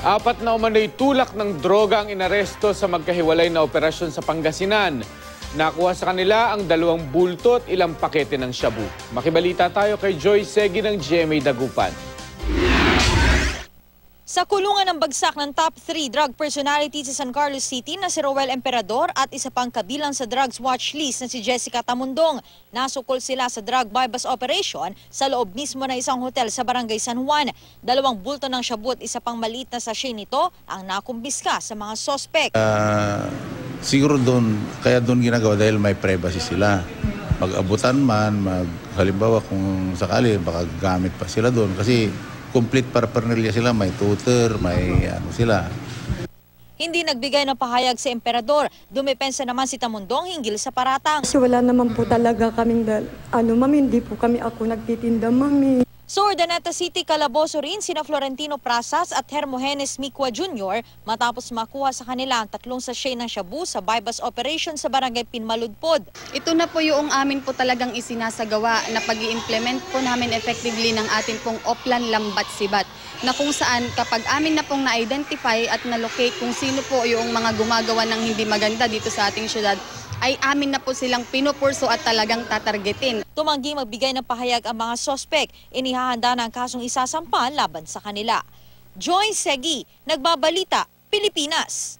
Apat na umano'y tulak ng droga ang inaresto sa magkahiwalay na operasyon sa Pangasinan. Nakuha sa kanila ang dalawang bulto at ilang pakete ng shabu. Makibalita tayo kay Joy Segi ng GMA Dagupan. Sa kulungan ng bagsak ng top 3 drug personality sa San Carlos City na si Roel Emperador at isa pang kabilang sa drugs watch list na si Jessica Tamundong. Nasukol sila sa drug bypass operation sa loob mismo ng isang hotel sa Barangay San Juan. Dalawang bulto ng shabu at isa pang maliit na sachet nito ang nakumbiska sa mga sospek. Ah, siguro doon, kaya doon ginagawa dahil may privacy sila. Mag-abutan man, mag, halimbawa kung sakali, baka gamit pa sila doon. Kasi complete paraphernalia sila, may tutor, may ano sila. Hindi nagbigay ng pahayag si Emperador. Dumepensa naman si Tamundong hinggil sa paratang. Kasi wala naman po talaga kaming, dal- ano, mami, hindi po kami ako nagtitinda, mami. Sa Urdaneta City, Calabozo rin sina Florentino Prasas at Hermogenes Micua Jr. matapos makuha sa kanila ang tatlong sachet ng shabu sa bypass operation sa barangay Pinmaludpod. Ito na po yung amin po talagang isinasagawa na pag implement po namin effectively ng ating pong Oplan Lambat Sibat na kung saan kapag amin na pong na-identify at na-locate kung sino po yung mga gumagawa ng hindi maganda dito sa ating syudad, ay amin na po silang pinupurso at talagang tatargetin. Tumanggi magbigay ng pahayag ang mga sospek. Inihahanda ang kasong isasampa laban sa kanila. Joy Segi, Nagbabalita, Pilipinas.